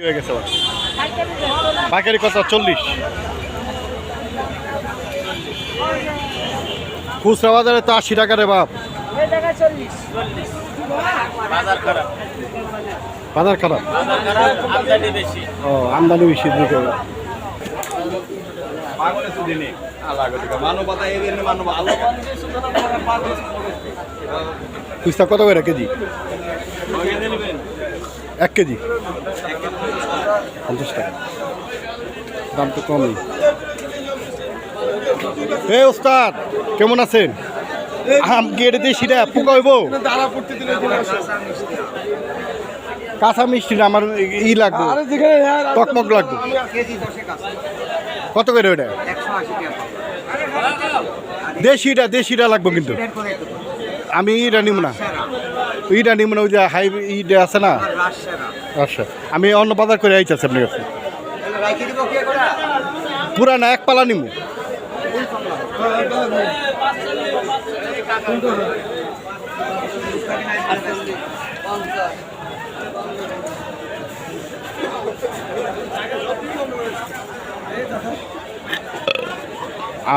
হয়ে গেছে পাইকারি কত? চল্লিশ। খুচরা বাজারে তো আশি টাকা রে বাপ। বাজার খারাপ। ও আমদানি বেশি দিতে হবে কত করে? কেজি? এক কেজি। পঞ্চাশ টাকা। দাম তো কমই। এ ওস্তাদ কেমন আছেন? আম গেড়ে দিয়ে সিটা পোকা হইব? কাঁচা মিষ্টি না আমার ই লাগবে। টকমক লাগবে। কত করে ওটা দেশিটা দেশিটা লাগবে কিন্তু। আমি ইটা নিব না। ইটা নিব না ওই যে হাই ইটা আছে না? আচ্ছা আমি অন্য বাজার করে আইতেছি আপনার কাছে। পুরা না এক পালা নিব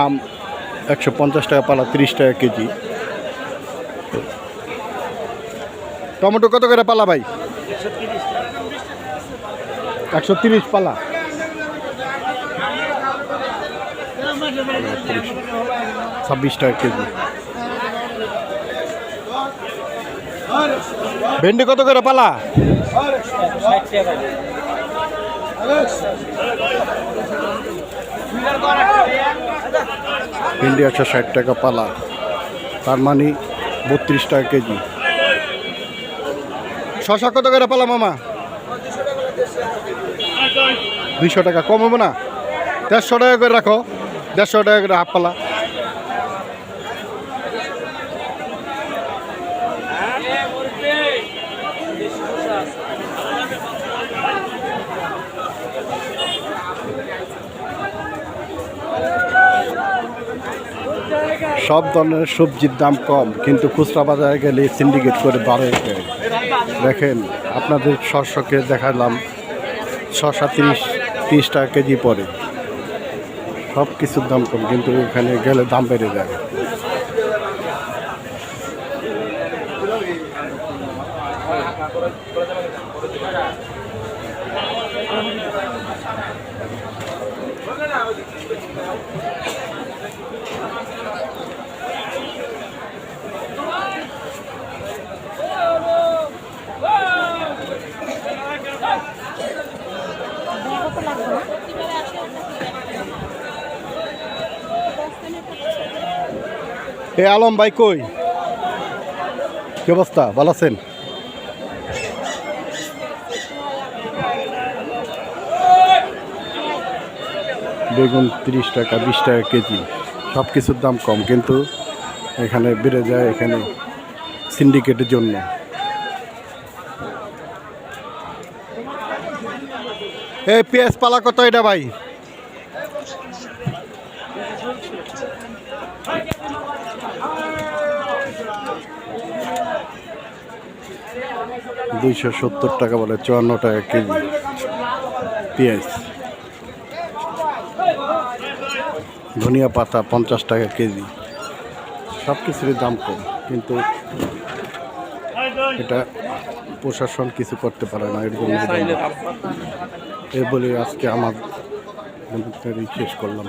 আম একশো পঞ্চাশ টাকা পালা, তিরিশ টাকা কেজি। টমেটো কত করে পালা ভাই? একশো তিরিশ পালা। ছাব্বিশ টাকা কেজি। ভেন্ডি কত করে পালা? ভেন্ডি একশো ষাট টাকা পালা। তার মানে বত্রিশ টাকা কেজি। শশা কত করে পালা মামা? দুইশো টাকা কম হবে না। দেড়শো টাকা করে রাখো। দেড়শো টাকা করে হাফ পালা। সব ধরনের সবজির দাম কম, কিন্তু খুচরা বাজারে গেলে সিন্ডিকেট করে বাড়ে দেখেন, আপনাদের শস্যকে দেখালাম। শশা তিরিশ তিরিশ টাকা কেজি পড়ে। সব কিছুর দাম কম, কিন্তু ওখানে গেলে দাম বেড়ে যায়। এ আলম ভাই কই? কি অবস্থা? ভালো আছেন? বেগুন তিরিশ টাকা, বিশ টাকা কেজি। সব কিছুর দাম কম, কিন্তু এখানে বেড়ে যায় এখানে সিন্ডিকেটের জন্য। এই পেঁয়াজ পালা কত এটা ভাই? দুইশো সত্তর টাকা বলে চুয়ান্ন টাকা কেজি পেঁয়াজ। ধনিয়া পাতা পঞ্চাশ টাকা কেজি। সব কিছুরই দাম কম, কিন্তু এটা প্রশাসন কিছু করতে পারে না এর জন্য এ বলে আজকে আমার শেষ করলাম।